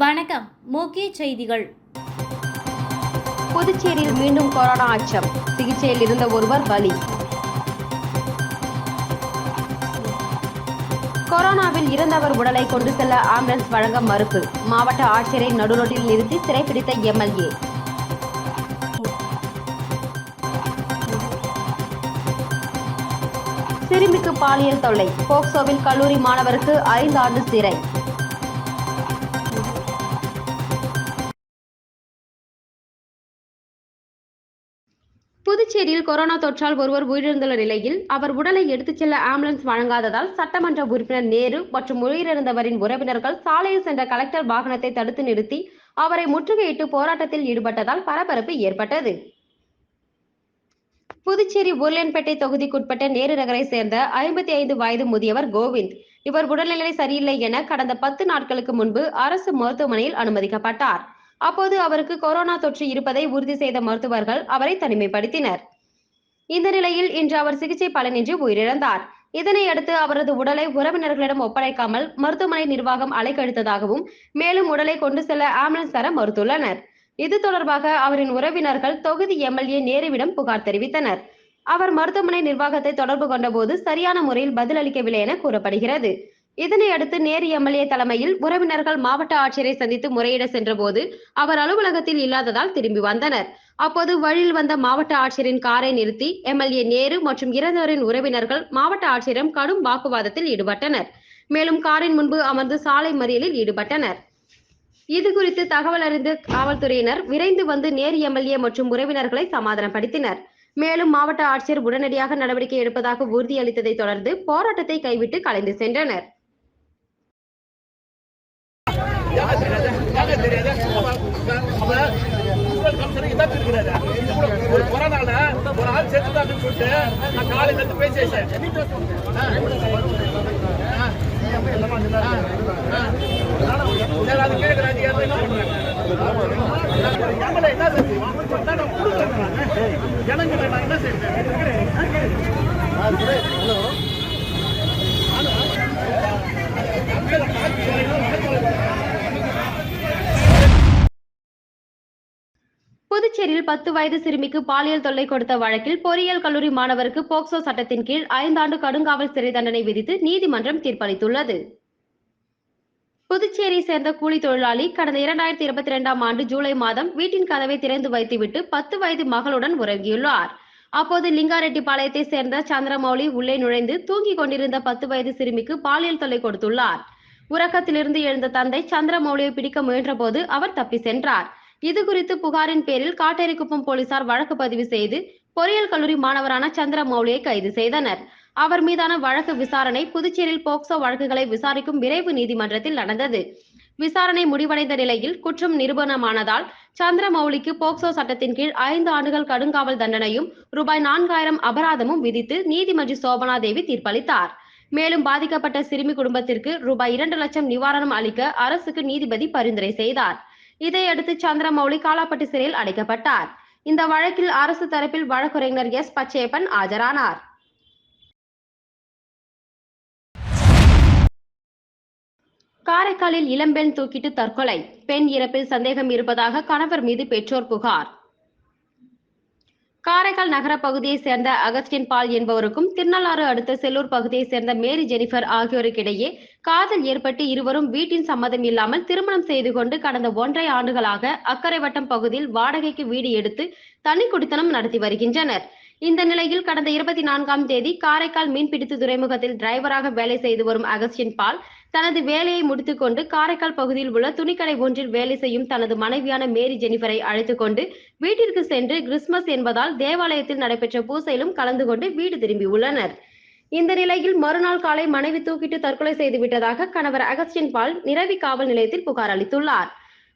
வணக்கம் முக்கிய செய்திகள். புதுச்சேரியில் மீண்டும் கொரோனா அச்சம். சிகிச்சையில் இருந்த ஒருவர் பலி. கொரோனாவில் இறந்தவர் உடலை கொண்டு செல்ல ஆம்புலன்ஸ் வழங்க மறுப்பு. மாவட்ட ஆட்சியரை நடுரோட்டில் நிறுத்தி சிறைப்பிடித்த எம்எல்ஏ. சிறுமிக்கு பாலியல் தொல்லை. போக்சோவில் கல்லூரி மாணவருக்கு ஐந்து ஆண்டு சிறை. புதுச்சேரியில் கொரோனா தொற்றால் ஒருவர் உயிரிழந்துள்ள நிலையில் அவர் உடலை எடுத்துச் செல்ல ஆம்புலன்ஸ் வழங்காததால் சட்டமன்ற உறுப்பினர் நேரு மற்றும் உயிரிழந்தவரின் உறவினர்கள் சாலையில் சென்ற கலெக்டர் வாகனத்தை தடுத்து நிறுத்தி அவரை முற்றுகையிட்டு போராட்டத்தில் ஈடுபட்டதால் பரபரப்பு ஏற்பட்டது. புதுச்சேரி உருளையன்பேட்டை தொகுதிக்குட்பட்ட நேரு நகரை சேர்ந்த ஐம்பத்தி ஐந்து வயது முதியவர் கோவிந்த். இவர் உடல்நிலை சரியில்லை என கடந்த பத்து நாட்களுக்கு முன்பு அரசு மருத்துவமனையில் அனுமதிக்கப்பட்டார். அப்போது அவருக்கு கொரோனா தொற்று இருப்பதை உறுதி செய்த மருத்துவர்கள் அவரை தனிமைப்படுத்தினர். இந்த நிலையில் இன்று அவர் சிகிச்சை பலனின்றி உயிரிழந்தார். இதனையடுத்து அவரது உடலை உறவினர்களிடம் ஒப்படைக்காமல் மருத்துவமனை நிர்வாகம் அலைக்கழித்ததாகவும் மேலும் உடலை கொண்டு செல்ல ஆம்புலன்ஸ் தர மறுத்துள்ளனர். இது தொடர்பாக அவரின் உறவினர்கள் தொகுதி எம்எல்ஏ நேருவிடம் புகார் தெரிவித்தனர். அவர் மருத்துவமனை நிர்வாகத்தை தொடர்பு கொண்டபோது சரியான முறையில் பதிலளிக்கவில்லை என கூறப்படுகிறது. இதனையடுத்து நேரு எம்எல்ஏ தலைமையில் உறவினர்கள் மாவட்ட ஆட்சியரை சந்தித்து முறையிட சென்றபோது அவர் அலுவலகத்தில் இல்லாததால் திரும்பி வந்தனர். அப்போது வழியில் வந்த மாவட்ட ஆட்சியரின் காரை நிறுத்தி எம்எல்ஏ நேரு மற்றும் இறந்தவரின் உறவினர்கள் மாவட்ட ஆட்சியரிடம் கடும் வாக்குவாதத்தில் ஈடுபட்டனர். மேலும் காரின் முன்பு அமர்ந்து சாலை மறியலில் ஈடுபட்டனர். இது குறித்து தகவல் அறிந்து காவல்துறையினர் விரைந்து வந்து நேரு எம்எல்ஏ மற்றும் உறவினர்களை சமாதானப்படுத்தினர். மேலும் மாவட்ட ஆட்சியர் உடனடியாக நடவடிக்கை எடுப்பதாக உறுதியளித்ததை தொடர்ந்து போராட்டத்தை கைவிட்டு கலைந்து சென்றனர். ஒரு கொரோனால ஒரு ஆள் செத்துட்டான்னு சொல்லிட்டு நான் காலையில இருந்து பேசி வச்சேன். ஆ. ஆ. சரி, அது கேட்கிற அதிகாரத்தை என்ன பண்றாங்க? என்ன செஞ்சு? நான் கொடுக்குறேன். ஜனங்களை நான் என்ன செய்வேன்? புதுச்சேரியில் பத்து வயது சிறுமிக்கு பாலியல் தொல்லை கொடுத்த வழக்கில் பொறியியல் கல்லூரி மாணவருக்கு போக்சோ சட்டத்தின் கீழ் ஐந்தாண்டு கடுங்காவல் சிறை தண்டனை விதித்து நீதிமன்றம் தீர்ப்பளித்துள்ளது. புதுச்சேரியை சேர்ந்த கூலி தொழிலாளி கடந்த இரண்டாயிரத்தி இருபத்தி இரண்டாம் ஆண்டு ஜூலை மாதம் வீட்டின் கதவை திறந்து வைத்துவிட்டு பத்து வயது மகளுடன் உறங்கியுள்ளார். அப்போது லிங்காரெட்டிப்பாளையத்தை சேர்ந்த சந்திரமௌலி உள்ளே நுழைந்து தூங்கிக் கொண்டிருந்த பத்து வயது சிறுமிக்கு பாலியல் தொல்லை கொடுத்துள்ளார். உறக்கத்திலிருந்து எழுந்த தந்தை சந்திரமௌலியை பிடிக்க முயன்றபோது அவர் தப்பி சென்றார். இது குறித்து புகாரின் பேரில் காட்டேரிக்குப்பம் போலீசார் வழக்கு பதிவு செய்து பொறியியல் கல்லூரி மாணவரான சந்திரமௌலியை கைது செய்தனர். அவர் மீதான வழக்கு விசாரணை புதுச்சேரியில் போக்சோ வழக்குகளை விசாரிக்கும் விரைவு நீதிமன்றத்தில் நடந்தது. விசாரணை முடிவடைந்த நிலையில் குற்றம் நிரூபணமானதால் சந்திரமௌலிக்கு போக்சோ சட்டத்தின் கீழ் ஐந்து ஆண்டுகள் கடுங்காவல் தண்டனையும் ரூபாய் நான்காயிரம் அபராதமும் விதித்து நீதிமன்ற சோபனா தேவி தீர்ப்பளித்தார். மேலும் பாதிக்கப்பட்ட சிறுமி குடும்பத்திற்கு ரூபாய் இரண்டு லட்சம் நிவாரணம் அளிக்க அரசுக்கு நீதிபதி பரிந்துரை செய்தார். இதையடுத்து சந்திரமௌலி காலாப்பட்டு சிறையில் அடைக்கப்பட்டார். இந்த வழக்கில் அரசு தரப்பில் வழக்குரைஞர் எஸ் பச்சையப்பன் ஆஜரானார். காரைக்காலில் இளம்பெண் தூக்கிட்டு தற்கொலை. பெண் இறப்பில் சந்தேகம் இருப்பதாக கணவர் மீது பெற்றோர் புகார். காரைக்கால் நகர பகுதியைச் சேர்ந்த அகஸ்டின் பால் என்பவருக்கும் திருநள்ளாறு அடுத்த செல்லூர் பகுதியைச் சேர்ந்த மேரி ஜெனிஃபர் ஆகியோருக்கிடையே காதல் ஏற்பட்டு இருவரும் வீட்டின் சம்மதம் இல்லாமல் திருமணம் செய்து கொண்டு கடந்த ஒன்றரை ஆண்டுகளாக அக்கரைவட்டம் பகுதியில் வாடகைக்கு வீடு எடுத்து தனி குடித்தனம் நடத்தி வருகின்றனர். இந்த நிலையில் கடந்த இருபத்தி நான்காம் தேதி காரைக்கால் மீன்பிடித்து துறைமுகத்தில் டிரைவராக வேலை செய்து வரும் அகஸ்டின் பால் தனது வேலையை முடித்துக்கொண்டு காரைக்கால் பகுதியில் உள்ள துணிக்கடை ஒன்றில் வேலை செய்யும் தனது மனைவியான மேரி ஜெனிஃபரை அழைத்துக் கொண்டு வீட்டிற்கு சென்று கிறிஸ்துமஸ் என்பதால் தேவாலயத்தில் நடைபெற்ற பூசையிலும் கலந்து கொண்டு வீடு திரும்பியுள்ளனர் இந்த நிலையில் மறுநாள் காலை மனைவி தூக்கிட்டு தற்கொலை செய்து விட்டதாக கணவர் அகஸ்டின் பால் நிரவி காவல் நிலையத்தில் புகார் அளித்துள்ளார்.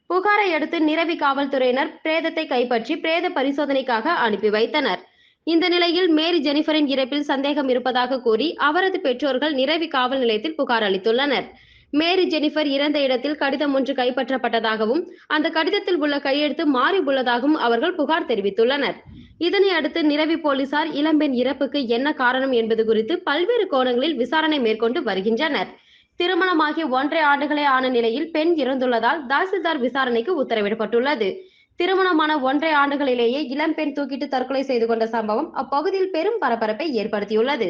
புகாரை அடுத்து நிரவி காவல்துறையினர் பிரேதத்தை கைப்பற்றி பிரேத பரிசோதனைக்காக அனுப்பி வைத்தனர். இந்த நிலையில் மேரி ஜெனிஃபரின் இறப்பில் சந்தேகம் இருப்பதாக கூறி அவரது பெற்றோர்கள் நிரவி காவல் நிலையத்தில் புகார் அளித்துள்ளனர். மேரி ஜெனிஃபர் இறந்த இடத்தில் கடிதம் ஒன்று கைப்பற்றப்பட்டதாகவும் அந்த கடிதத்தில் உள்ள கையெழுத்து மாறி உள்ளதாகவும் அவர்கள் புகார் தெரிவித்துள்ளனர். இதனை அடுத்து நிரவி போலீசார் இளம்பெண் இறப்புக்கு என்ன காரணம் என்பது குறித்து பல்வேறு கோணங்களில் விசாரணை மேற்கொண்டு வருகின்றனர். திருமணமாகி ஒன்றரை ஆண்டுகளே ஆன நிலையில் பெண் இறந்துள்ளதால் தாசில்தார் விசாரணைக்கு உத்தரவிடப்பட்டுள்ளது. திருமணமான ஒன்றை ஆண்டுகளிலேயே இளம்பெண் தூக்கிட்டு தற்கொலை செய்து கொண்ட சம்பவம் அப்பகுதியில் பெரும் பரபரப்பை ஏற்படுத்தியுள்ளது.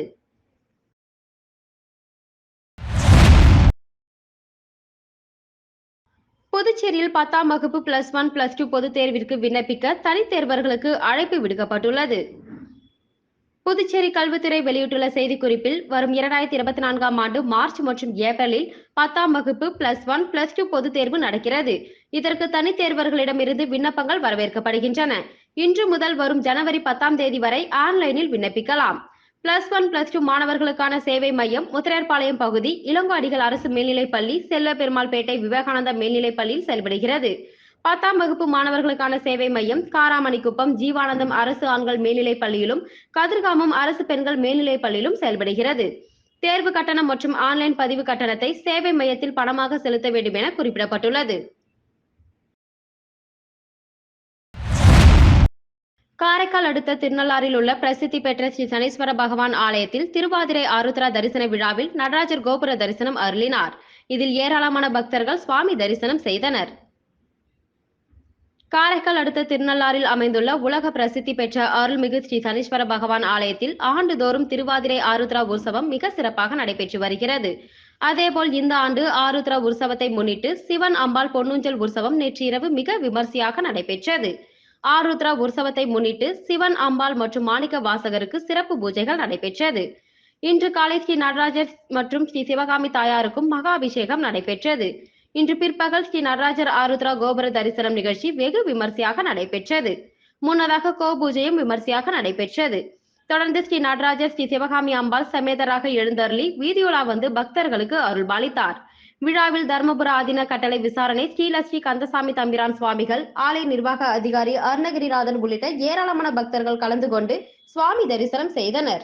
புதுச்சேரியில் பத்தாம் வகுப்பு பிளஸ் ஒன் பிளஸ் டூ பொதுத் தேர்விற்கு விண்ணப்பிக்க தனித்தேர்வர்களுக்கு அழைப்பு விடுக்கப்பட்டுள்ளது. புதுச்சேரி கல்வித்துறை வெளியிட்டுள்ள செய்திக்குறிப்பில் வரும் இரண்டாயிரத்தி இருபத்தி நான்காம் ஆண்டு மார்ச் மற்றும் ஏப்ரலில் பத்தாம் வகுப்பு பிளஸ் ஒன் பிளஸ் டூ பொதுத் தேர்வு நடக்கிறது. இதற்கு தனித் தேர்வர்களிடமிருந்து விண்ணப்பங்கள் வரவேற்கப்படுகின்றன. இன்று முதல் வரும் ஜனவரி பத்தாம் தேதி வரை ஆன்லைனில் விண்ணப்பிக்கலாம். பிளஸ் ஒன் பிளஸ் டூ மாணவர்களுக்கான சேவை மையம் முத்திரையர்பாளையம் பகுதி இளங்காடிகள் அரசு மேல்நிலைப் பள்ளி செல்வ பெருமாள்பேட்டை விவேகானந்தா மேல்நிலைப் பள்ளியில் செயல்படுகிறது. பத்தாம் வகுப்பு மாணவர்களுக்கான சேவை மையம் காராமணிக்குப்பம் ஜீவானந்தம் அரசு ஆண்கள் மேல்நிலைப் பள்ளியிலும் கதிர்காமம் அரசு பெண்கள் மேல்நிலைப் பள்ளியிலும் செயல்படுகிறது. தேர்வு கட்டணம் மற்றும் ஆன்லைன் பதிவு கட்டணத்தை சேவை மையத்தில் பணமாக செலுத்த வேண்டும் என குறிப்பிடப்பட்டுள்ளது. காரைக்கால் அடுத்த திருநள்ளாறில் உள்ள பிரசித்தி பெற்ற ஸ்ரீ சனீஸ்வர பகவான் ஆலயத்தில் திருவாதிரை ஆருத்ரா தரிசன விழாவில் நடராஜர் கோபுர தரிசனம் அருளினார். இதில் ஏராளமான பக்தர்கள் சுவாமி தரிசனம் செய்தனர். காரைக்கால் அடுத்த திருநள்ளாறில் அமைந்துள்ள உலக பிரசித்தி பெற்ற அருள்மிகு ஸ்ரீ சனீஸ்வர பகவான் ஆலயத்தில் ஆண்டுதோறும் திருவாதிரை ஆருத்ரா உற்சவம் மிக சிறப்பாக நடைபெற்று வருகிறது. அதேபோல் இந்த ஆண்டு ஆருத்ரா உற்சவத்தை முன்னிட்டு சிவன் அம்பாள் பொன்னுஞ்சல் உற்சவம் நேற்று இரவு மிக விமர்சையாக நடைபெற்றது. ஆருத்ரா உற்சவத்தை முன்னிட்டு சிவன் அம்பாள் மற்றும் மாணிக்க வாசகருக்கு சிறப்பு பூஜைகள் நடைபெற்றது. இன்று காலை ஸ்ரீ நடராஜர் மற்றும் ஸ்ரீ சிவகாமி தாயாருக்கும் மகா அபிஷேகம் நடைபெற்றது. இன்று பிற்பகல் ஸ்ரீ நடராஜர் ஆருத்ரா கோபுர தரிசனம் நிகழ்ச்சி வெகு விமர்சையாக நடைபெற்றது. முன்னதாக கோபூஜையும் விமர்சையாக நடைபெற்றது. தொடர்ந்து ஸ்ரீ நடராஜர் ஸ்ரீ சிவகாமி அம்பாள் சமேதராக எழுந்தருளி வீதியுலா வந்து பக்தர்களுக்கு அருள்பாலித்தார். விழாவில் தர்மபுர ஆதீன கட்டளை விசாரணை ஸ்ரீலஸ்ரீ கந்தசாமி தம்பிரான் சுவாமிகள் ஆலய நிர்வாக அதிகாரி அருணகிரிநாதன் உள்ளிட்ட ஏராளமான பக்தர்கள் கலந்து கொண்டு சுவாமி தரிசனம் செய்தனர்.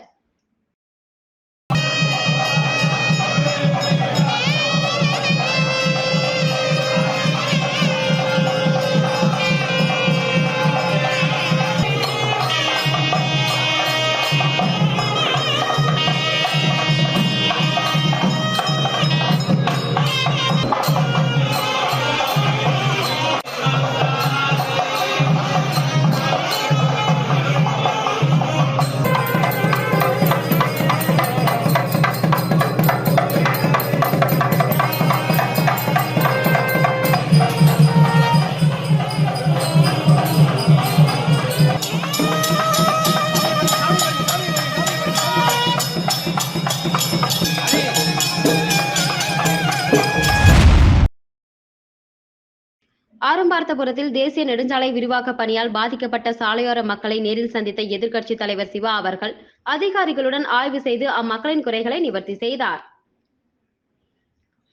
ஆரம்பார்த்தபுரத்தில் தேசிய நெடுஞ்சாலை விரிவாக்க பணியால் பாதிக்கப்பட்ட சாலையோர மக்களை நேரில் சந்தித்த எதிர்க்கட்சி தலைவர் சிவா அவர்கள் அதிகாரிகளுடன் ஆய்வு செய்து அம்மக்களின் குறைகளை நிவர்த்தி செய்தார்.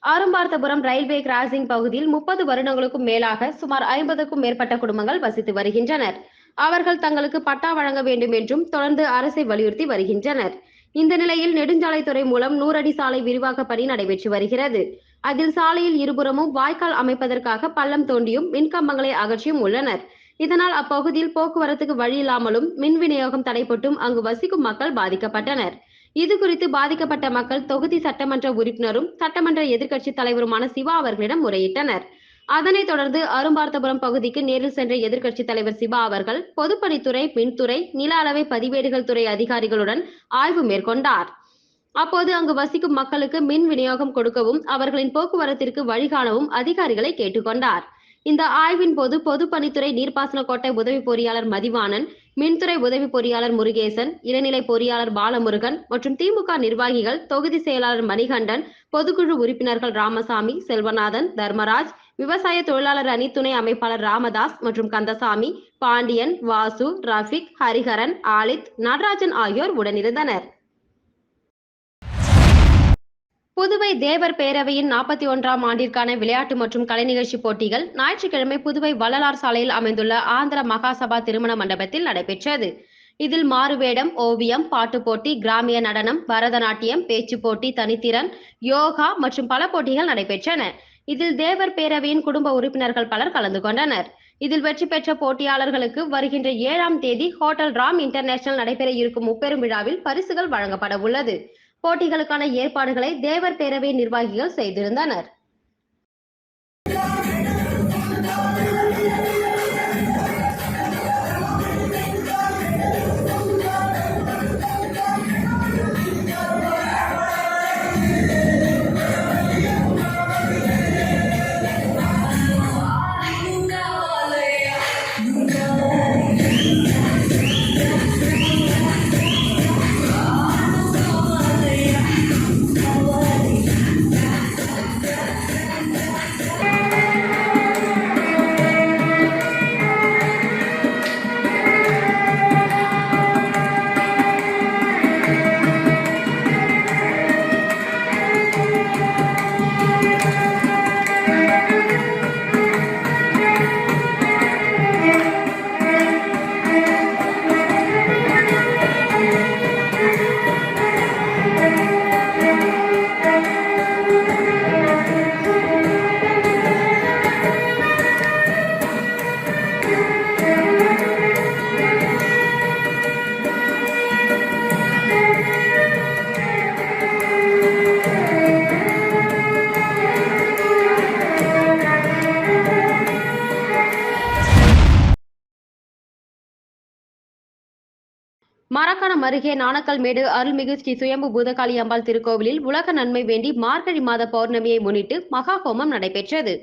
ஆரம்பார்த்தபுரம் ரயில்வே கிராசிங் பகுதியில் முப்பது வருடங்களுக்கும் மேலாக சுமார் ஐம்பதுக்கும் மேற்பட்ட குடும்பங்கள் வசித்து வருகின்றனர். அவர்கள் தங்களுக்கு பட்டா வழங்க வேண்டும் என்றும் தொடர்ந்து அரசை வலியுறுத்தி வருகின்றனர். இந்த நிலையில் நெடுஞ்சாலைத்துறை மூலம் நூறடி சாலை விரிவாக்க பணி நடைபெற்று வருகிறது. அதில் சாலையில் இருபுறமும் வாய்க்கால் அமைப்பதற்காக பள்ளம் தோண்டியும் மின்கம்பங்களை அகற்றியும் உள்ளனர். இதனால் அப்பகுதியில் போக்குவரத்துக்கு வழி இல்லாமலும் மின் விநியோகம் தடைப்பட்டும் அங்கு வசிக்கும் மக்கள் பாதிக்கப்பட்டனர். இது குறித்து பாதிக்கப்பட்ட மக்கள் தொகுதி சட்டமன்ற உறுப்பினரும் சட்டமன்ற எதிர்க்கட்சி தலைவருமான சிவா அவர்களிடம் முறையிட்டனர். அதனைத் தொடர்ந்து அரும்பார்த்தபுரம் பகுதிக்கு நேரில் சென்ற எதிர்க்கட்சி தலைவர் சிவா அவர்கள் பொதுப்பணித்துறை மின்துறை நில அளவை பதிவேடுகள் துறை அதிகாரிகளுடன் ஆய்வு மேற்கொண்டார். அப்போது அங்கு வசிக்கும் மக்களுக்கு மின் விநியோகம் கொடுக்கவும் அவர்களின் போக்குவரத்திற்கு வழிகாணவும் அதிகாரிகளை கேட்டுக்கொண்டார். இந்த ஆய்வின் போது பொதுப்பணித்துறை நீர்ப்பாசன கோட்டை உதவி பொறியாளர் மதிவாணன் மின்துறை உதவி பொறியாளர் முருகேசன் இளநிலை பொறியாளர் பாலமுருகன் மற்றும் திமுக நிர்வாகிகள் தொகுதி செயலாளர் மணிகண்டன் பொதுக்குழு உறுப்பினர்கள் ராமசாமி செல்வநாதன் தர்மராஜ் விவசாய தொழிலாளர் அணி துணை அமைப்பாளர் ராமதாஸ் மற்றும் கந்தசாமி பாண்டியன் வாசு ரஃபிக் ஹரிஹரன் ஆலித் நடராஜன் ஆகியோர் உடனிருந்தனர். புதுவை தேவர் பேரவையின் நாற்பத்தி ஒன்றாம் ஆண்டிற்கான விளையாட்டு மற்றும் கலை நிகழ்ச்சி போட்டிகள் ஞாயிற்றுக்கிழமை புதுவை வள்ளலார் சாலையில் அமைந்துள்ள ஆந்திர மகாசபா திருமண மண்டபத்தில் நடைபெற்றது. இதில் மாறுவேடம் ஓவியம் பாட்டு போட்டி கிராமிய நடனம் பரதநாட்டியம் பேச்சு போட்டி தனித்திறன் யோகா மற்றும் பல போட்டிகள் நடைபெற்றன. இதில் தேவர் பேரவையின் குடும்ப உறுப்பினர்கள் பலர் கலந்து கொண்டனர். இதில் வெற்றி பெற்ற போட்டியாளர்களுக்கு வருகின்ற ஏழாம் தேதி ஹோட்டல் ராம் இன்டர்நேஷனல் நடைபெற இருக்கும் முப்பெரும் விழாவில் பரிசுகள் வழங்கப்பட உள்ளது போட்டிகளுக்கான ஏற்பாடுகளை தேவர் பேரவை நிர்வாகிகள் செய்திருந்தனர். மரக்காணம் அருகே நாணக்கல்மேடு அருள்மிகு ஸ்ரீ சுயம்பு பூதகாளி அம்பாள் திருக்கோவிலில் உலக நன்மை வேண்டி மார்கழி மாத பௌர்ணமியை முன்னிட்டு மகா ஹோமம் நடைபெற்றது.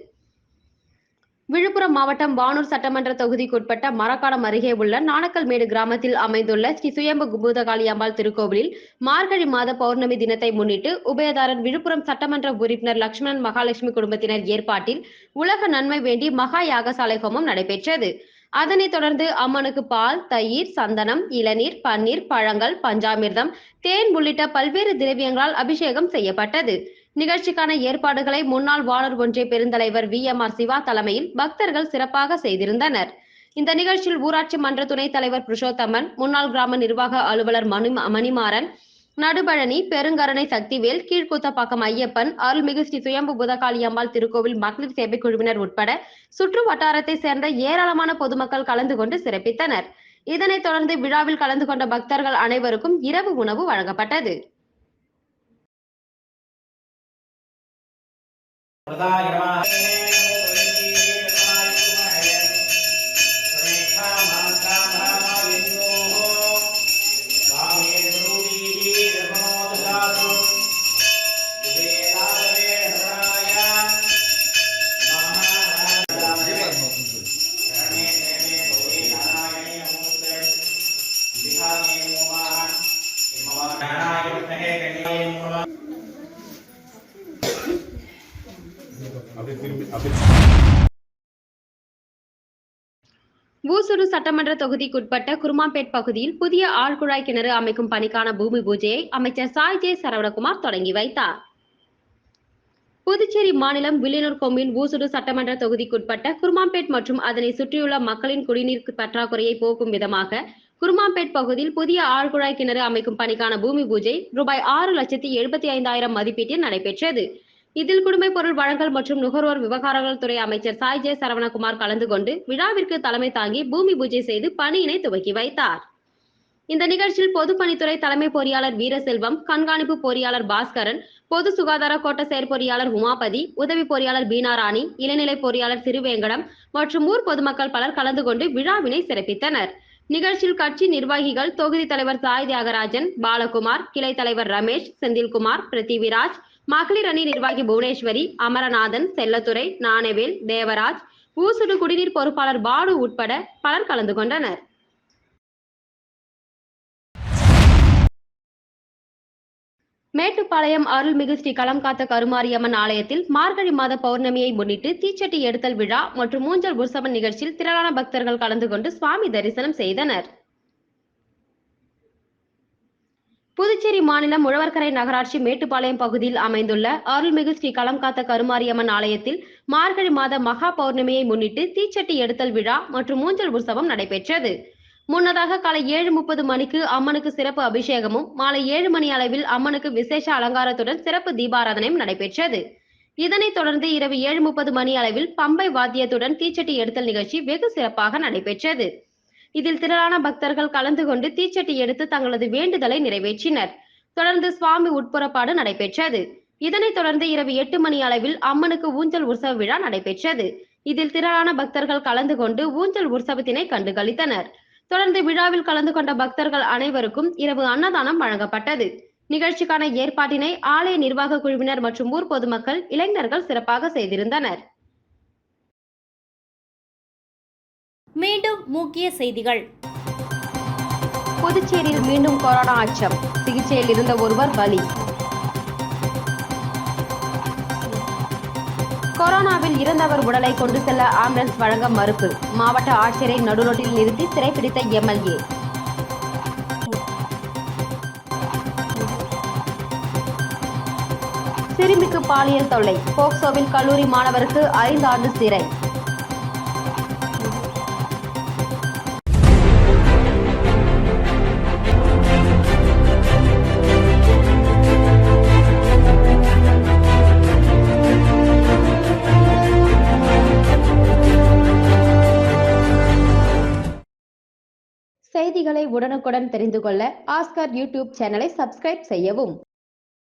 விழுப்புரம் மாவட்டம் வானூர் சட்டமன்ற தொகுதிக்குட்பட்ட மரக்காடம் அருகே உள்ள நாணக்கல்மேடு கிராமத்தில் அமைந்துள்ள ஸ்ரீ சுயம்பு பூதகாளி அம்பாள் திருக்கோவிலில் மார்கழி மாத பௌர்ணமி தினத்தை முன்னிட்டு உபயதாரன் விழுப்புரம் சட்டமன்ற உறுப்பினர் லட்சுமணன் மகாலட்சுமி குடும்பத்தினர் ஏற்பாட்டில் உலக நன்மை வேண்டி மகா யாகசாலை ஹோமம் நடைபெற்றது. அதனைத் தொடர்ந்து அம்மனுக்கு பால் தயிர் சந்தனம் இளநீர் பன்னீர் பழங்கள் பஞ்சாமிர்தம் தேன் உள்ளிட்ட பல்வேறு திரவியங்களால் அபிஷேகம் செய்யப்பட்டது. நிகழ்ச்சிக்கான ஏற்பாடுகளை முன்னாள் வானூர் ஒன்றிய பெருந்தலைவர் வி. எம். ஆர். சிவா தலைமையில் பக்தர்கள் சிறப்பாக செய்திருந்தனர். இந்த நிகழ்ச்சியில் ஊராட்சி மன்ற துணைத் தலைவர் புருஷோத்தமன் முன்னாள் கிராம நிர்வாக அலுவலர் மணி மணிமாறன் நடுபழனி பெருங்கரணை சக்திவேல் கீழ்கூத்தப்பாக்கம் ஐயப்பன் அருள்மிகு ஸ்ரீ சுயம்பு புதகாளி அம்பாள் திருக்கோவில் மகளிர் சேவை குழுவினர் உட்பட சுற்று வட்டாரத்தை சேர்ந்த ஏராளமான பொதுமக்கள் கலந்து கொண்டு சிறப்பித்தனர். இதனைத் தொடர்ந்து விழாவில் கலந்து கொண்ட பக்தர்கள் அனைவருக்கும் இரவு உணவு வழங்கப்பட்டது. பிரதாயமா தொகுதிக்குட்பட்ட குருமாம்பேட் பகுதியில் புதிய ஆழ்குழாய் கிணறு அமைக்கும் பணிக்கான பூமி பூஜையை அமைச்சர் சாய் ஜே சரவணகுமார் தொடங்கி வைத்தார். புதுச்சேரி மாநிலம் வில்லியனூர் கொம்மின் ஊசுடு சட்டமன்ற தொகுதிக்குட்பட்ட குருமாம்பேட் மற்றும் அதனை சுற்றியுள்ள மக்களின் குடிநீர் பற்றாக்குறையை போக்கும் விதமாக குருமாம்பேட் பகுதியில் புதிய ஆழ்குழாய் கிணறு அமைக்கும் பணிக்கான பூமி பூஜை ரூபாய் ஆறு லட்சத்தி எழுபத்தி ஐந்தாயிரம் மதிப்பீட்டில் நடைபெற்றது. இதில் குடிமைப் பொருள் வழங்கல் மற்றும் நுகர்வோர் விவகாரங்கள் துறை அமைச்சர் சாய் ஜே சரவணகுமார் கலந்து கொண்டு விழாவிற்கு தலைமை தாங்கி பூமி பூஜை செய்து பணியினை துவக்கி வைத்தார். இந்த நிகழ்ச்சியில் பொதுப்பணித்துறை தலைமை பொறியாளர் வீரசெல்வம் கண்காணிப்பு பொறியாளர் பாஸ்கரன் பொது சுகாதார கோட்ட செயற்பொறியாளர் உமாபதி உதவி பொறியாளர் பீனாராணி இளநிலை பொறியாளர் திருவேங்கடம் மற்றும் ஊர் பொதுமக்கள் பலர் கலந்து கொண்டு விழாவினை சிறப்பித்தனர். நிகழ்ச்சியில் கட்சி நிர்வாகிகள் தொகுதி தலைவர் சாய் தியாகராஜன் பாலகுமார் கிளை தலைவர் ரமேஷ் செந்தில்குமார் பிருத்திவிராஜ் மகளிர் அணி நிர்வாகி புவனேஸ்வரி அமரநாதன் செல்லத்துறை நாணவேல் தேவராஜ் ஊசுடு குடிநீர் பொறுப்பாளர் பாலு உட்பட பலர் கலந்து கொண்டனர். மேட்டுப்பாளையம் அருள்மிகு ஸ்ரீ களம்காத்த கருமாரியம்மன் ஆலயத்தில் மார்கழி மாத பௌர்ணமியை முன்னிட்டு தீச்சட்டி எடுத்தல் விழா மற்றும் மூஞ்சல் உற்சவம் நிகழ்ச்சியில் திரளான பக்தர்கள் கலந்து கொண்டு சுவாமி தரிசனம் செய்தனர். புதுச்சேரி மாநிலம் உழவர்கரை நகராட்சி மேட்டுப்பாளையம் பகுதியில் அமைந்துள்ள அருள்மிகு ஸ்ரீ களம் காத்த கருமாரியம்மன் ஆலயத்தில் மார்கழி மாத மகா பௌர்ணமியை முன்னிட்டு தீச்சட்டி எடுத்தல் விழா மற்றும் மூஞ்சல் உற்சவம் நடைபெற்றது. முன்னதாக காலை ஏழு முப்பது மணிக்கு அம்மனுக்கு சிறப்பு அபிஷேகமும் மாலை ஏழு மணி அளவில் அம்மனுக்கு விசேஷ அலங்காரத்துடன் சிறப்பு தீபாராதனையும் நடைபெற்றது. இதனைத் தொடர்ந்து இரவு ஏழு முப்பது மணி அளவில் பம்பை வாத்தியத்துடன் தீச்சட்டி எடுத்தல் நிகழ்ச்சி வெகு சிறப்பாக நடைபெற்றது. இதில் திரளான பக்தர்கள் கலந்து கொண்டு தீச்சட்டி எடுத்து தங்களது வேண்டுதலை நிறைவேற்றினர். தொடர்ந்து சுவாமி உட்புறப்பாடு நடைபெற்றது. இதனைத் தொடர்ந்து இரவு எட்டு மணி அளவில் அம்மனுக்கு ஊஞ்சல் உற்சவ விழா நடைபெற்றது. இதில் திரளான பக்தர்கள் கலந்து கொண்டு ஊஞ்சல் உற்சவத்தினை கண்டுகளித்தனர். தொடர்ந்து விழாவில் கலந்து கொண்ட பக்தர்கள் அனைவருக்கும் இரவு அன்னதானம் வழங்கப்பட்டது. நிகழ்ச்சிக்கான ஏற்பாட்டினை ஆலய நிர்வாக குழுவினர் மற்றும் ஊர் பொதுமக்கள் இளைஞர்கள் சிறப்பாக செய்திருந்தனர். மீண்டும் முக்கிய செய்திகள். புதுச்சேரியில் மீண்டும் கொரோனா அச்சம். சிகிச்சையில் இருந்த ஒருவர் பலி. கொரோனாவில் இறந்தவர் உடலை கொண்டு செல்ல ஆம்புலன்ஸ் வழங்க மறுப்பு. மாவட்ட ஆட்சியரை நடுரோட்டில் நிறுத்தி சிறைப்பிடித்த எம்எல்ஏ. சிறுமிக்கு பாலியல் தொல்லை. போக்சோவில் கல்லூரி மாணவருக்கு ஐந்து ஆண்டு சிறை. உடனுக்குடன் தெரிந்து கொள்ள ஆஸ்கர் யூடியூப் சேனலை சப்ஸ்கிரைப் செய்யவும்.